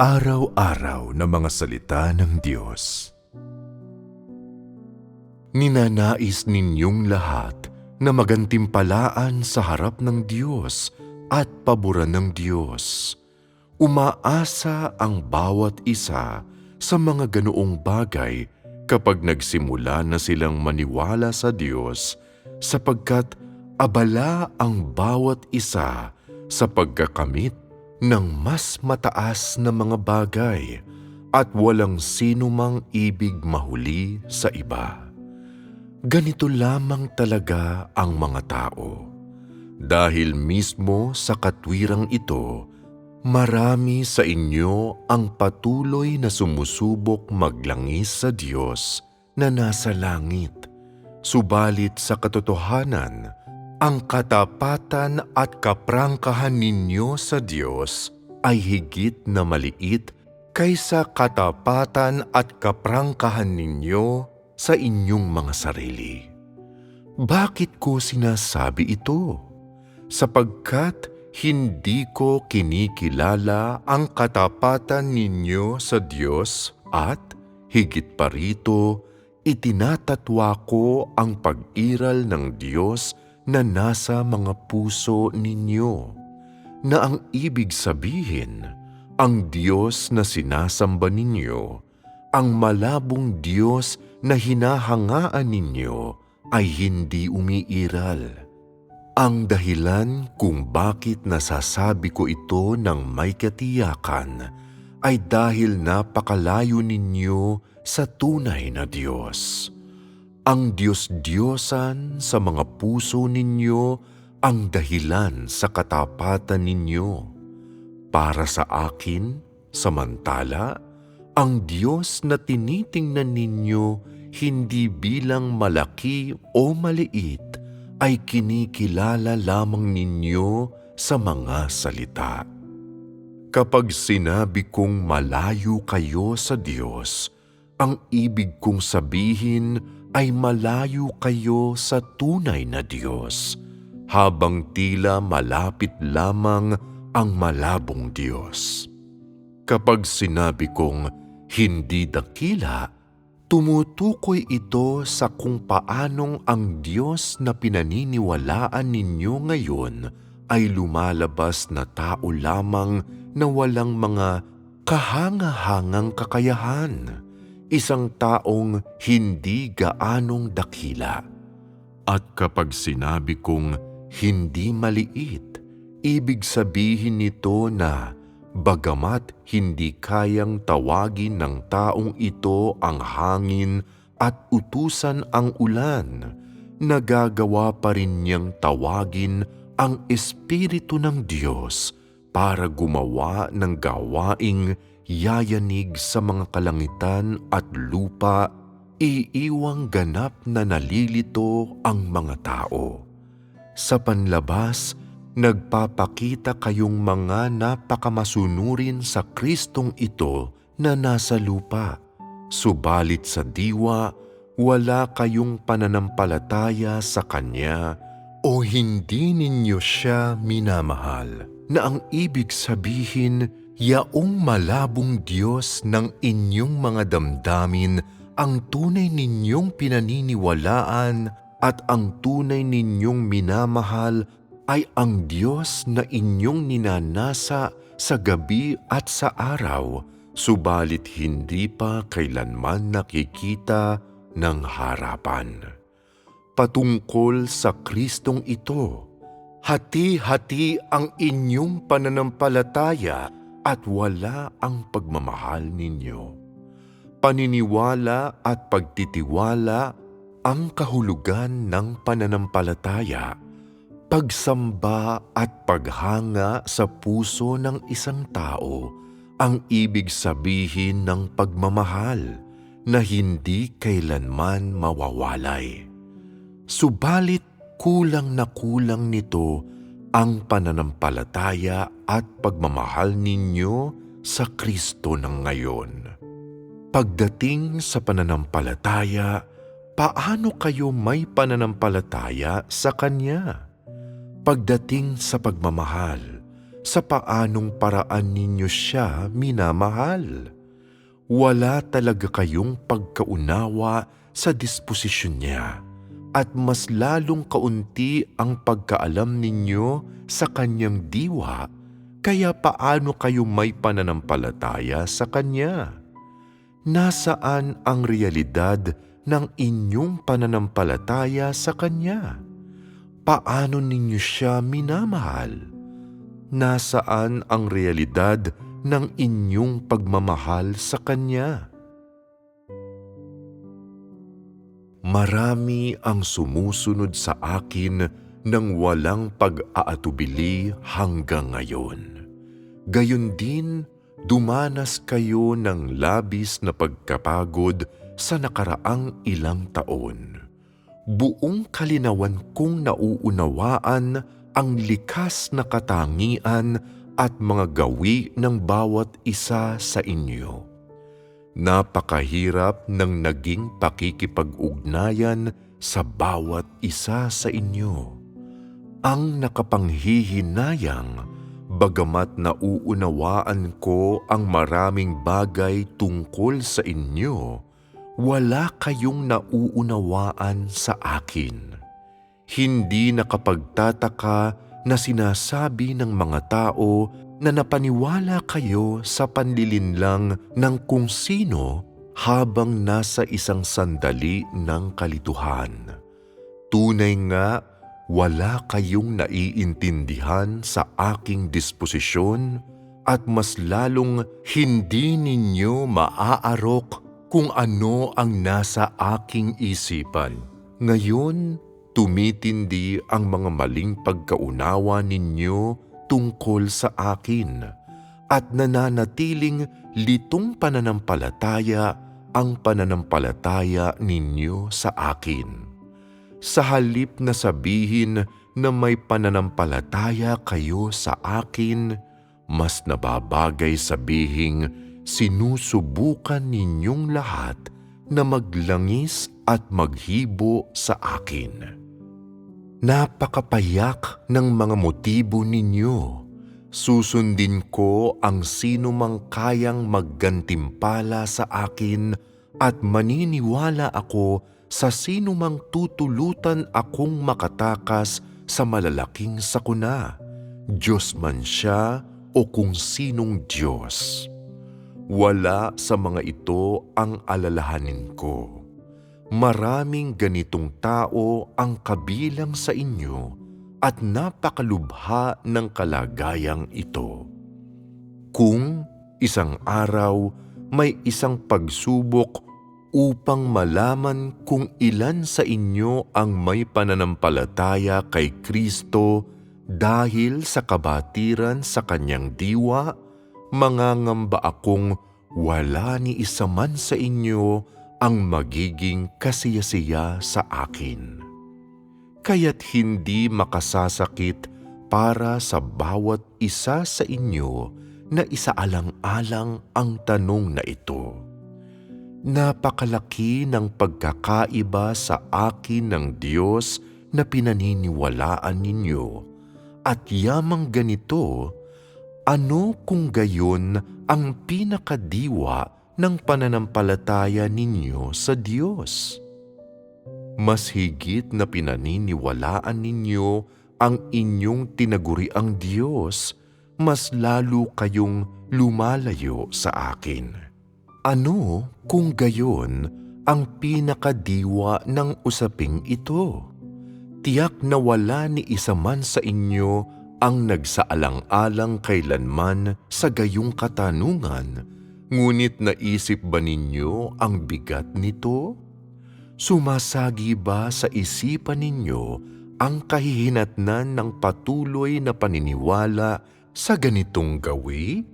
Pang-araw-araw na mga salita ng Diyos. Ninanais ninyong lahat na magantimpalaan sa harap ng Diyos at paboran ng Diyos. Umaasa ang bawat isa sa mga ganoong bagay kapag nagsimula na silang maniwala sa Diyos sapagkat abala ang bawat isa sa pagkakamit ng mas mataas na mga bagay at walang sino mang ibig mahuli sa iba. Ganito lamang talaga ang mga tao. Dahil mismo sa katwirang ito, marami sa inyo ang patuloy na sumusubok maglangis sa Diyos na nasa langit. Subalit sa katotohanan, ang katapatan at kaprangkahan ninyo sa Diyos ay higit na maliit kaysa katapatan at kaprangkahan ninyo sa inyong mga sarili. Bakit ko sinasabi ito? Sapagkat hindi ko kinikilala ang katapatan ninyo sa Diyos at higit pa rito, itinatatwa ko ang pag-iral ng Diyos na nasa mga puso ninyo, na ang ibig sabihin, ang Diyos na sinasamba ninyo, ang malabong Diyos na hinahangaan ninyo ay hindi umiiral. Ang dahilan kung bakit nasasabi ko ito ng may katiyakan ay dahil napakalayo ninyo sa tunay na Diyos. Ang Diyos-Diyosan sa mga puso ninyo ang dahilan sa katapatan ninyo. Para sa akin, samantala, ang Diyos na tinitingnan ninyo hindi bilang malaki o maliit ay kinikilala lamang ninyo sa mga salita. Kapag sinabi kong malayo kayo sa Diyos, ang ibig kong sabihin ay malayo kayo sa tunay na Diyos, habang tila malapit lamang ang malabong Diyos. Kapag sinabi kong hindi dakila, tumutukoy ito sa kung paanong ang Diyos na pinaniniwalaan ninyo ngayon ay lumalabas na tao lamang na walang mga kahangahangang kakayahan isang taong hindi gaanong dakila. At kapag sinabi kong hindi maliit, ibig sabihin nito na bagamat hindi kayang tawagin ng taong ito ang hangin at utusan ang ulan, nagagawa pa rin niyang tawagin ang Espiritu ng Diyos para gumawa ng gawaing yayanig sa mga kalangitan at lupa, iiwang ganap na nalilito ang mga tao. Sa panlabas, nagpapakita kayong mga napakamasunurin sa Kristong ito na nasa lupa. Subalit sa diwa, wala kayong pananampalataya sa Kanya o hindi ninyo siya minamahal na ang ibig sabihin Yaong malabong Diyos ng inyong mga damdamin ang tunay ninyong pinaniniwalaan at ang tunay ninyong minamahal ay ang Diyos na inyong ninanasa sa gabi at sa araw, subalit hindi pa kailanman nakikita ng harapan. Patungkol sa Kristong ito, hati-hati ang inyong pananampalataya at wala ang pagmamahal ninyo. Paniniwala at pagtitiwala ang kahulugan ng pananampalataya, pagsamba at paghanga sa puso ng isang tao ang ibig sabihin ng pagmamahal na hindi kailanman mawawalay. Subalit kulang na kulang nito ang pananampalataya at pagmamahal ninyo sa Kristo ng ngayon. Pagdating sa pananampalataya, paano kayo may pananampalataya sa Kanya? Pagdating sa pagmamahal, sa paanong paraan ninyo siya minamahal. Wala talaga kayong pagkaunawa sa disposisyon niya at mas lalong kaunti ang pagkaalam ninyo sa kanyang diwa kaya paano kayo may pananampalataya sa kanya? Nasaan ang realidad ng inyong pananampalataya sa kanya? Paano ninyo siya minamahal? Nasaan ang realidad ng inyong pagmamahal sa kanya? Marami ang sumusunod sa akin ng walang pag-aatubili hanggang ngayon. Gayon din, dumanas kayo ng labis na pagkapagod sa nakaraang ilang taon. Buong kalinawan kong nauunawaan ang likas na katangian at mga gawi ng bawat isa sa inyo. Napakahirap ng naging pakikipag-ugnayan sa bawat isa sa inyo. Ang nakapanghihinayang, bagamat nauunawaan ko ang maraming bagay tungkol sa inyo, wala kayong nauunawaan sa akin. Hindi nakapagtataka na sinasabi ng mga tao na napaniwala kayo sa panlilinlang ng kung sino habang nasa isang sandali ng kalituhan. Tunay nga, wala kayong naiintindihan sa aking disposisyon at mas lalong hindi ninyo maaarok kung ano ang nasa aking isipan. Ngayon, tumitindi ang mga maling pagkaunawa ninyo tungkol sa akin at nananatiling litong pananampalataya ang pananampalataya ninyo sa akin. Sa halip na sabihin na may pananampalataya kayo sa akin, mas nababagay sabihing sinusubukan ninyong lahat na maglangis at maghibo sa akin. Napakapayak ng mga motibo ninyo. Susundin ko ang sino mang kayang maggantimpala sa akin at maniniwala ako sa sino mang tutulutan akong makatakas sa malalaking sakuna, Diyos man siya o kung sinong Diyos. Wala sa mga ito ang alalahanin ko maraming ganitong tao ang kabilang sa inyo at napakalubha ng kalagayang ito. Kung isang araw may isang pagsubok upang malaman kung ilan sa inyo ang may pananampalataya kay Kristo dahil sa kabatiran sa kanyang diwa, mangangamba akong wala ni isa man sa inyo ang magiging kasiyasiya sa akin. Kaya't hindi makasasakit para sa bawat isa sa inyo na isaalang-alang ang tanong na ito. Napakalaki ng pagkakaiba sa akin ng Diyos na pinaniniwalaan ninyo at yamang ganito, ano kung gayon ang pinakadiwa ng pananampalataya ninyo sa Diyos. Mas higit na pinaniniwalaan ninyo ang inyong tinaguriang Diyos, mas lalo kayong lumalayo sa akin. Ano kung gayon ang pinakadiwa ng usaping ito? Tiyak na wala ni isa man sa inyo ang nagsaalang-alang kailanman sa gayong katanungan Ngunit naisip ba ninyo ang bigat nito? Sumasagi ba sa isipan ninyo ang kahihinatnan ng patuloy na paniniwala sa ganitong gawi?